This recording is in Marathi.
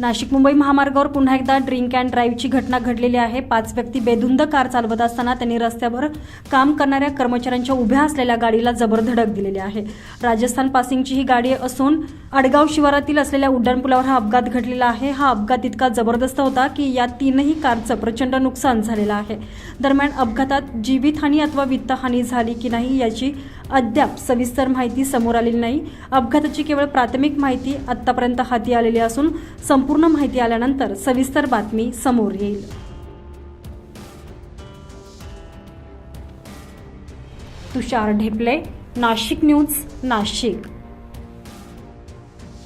नाशिक मुंबई महामार्गावर पुन्हा एकदा ड्रिंक अँड ड्राईव्हची घटना घडलेली आहे. पाच व्यक्ती बेधुंद कार चालवत असताना त्यांनी रस्त्यावर काम करणाऱ्या कर्मचाऱ्यांच्या उभ्या असलेल्या गाडीला जबर धडक दिलेली आहे. राजस्थान पासिंगची ही गाडी असून अडगाव शिवारातील असलेल्या उड्डाणपुलावर हा अपघात घडलेला आहे. हा अपघात इतका जबरदस्त होता की या तीनही कारचं प्रचंड नुकसान झालेलं आहे. दरम्यान अपघातात जीवितहानी अथवा वित्तहानी झाली की नाही याची अद्याप सविस्तर माहिती समोर आलेली नाही. अपघाताची केवळ प्राथमिक माहिती आत्तापर्यंत हाती आलेली असून संपूर्ण माहिती आल्यानंतर सविस्तर बातमी समोर येईल. तुषार ढेपले नाशिक न्यूज नाशिक.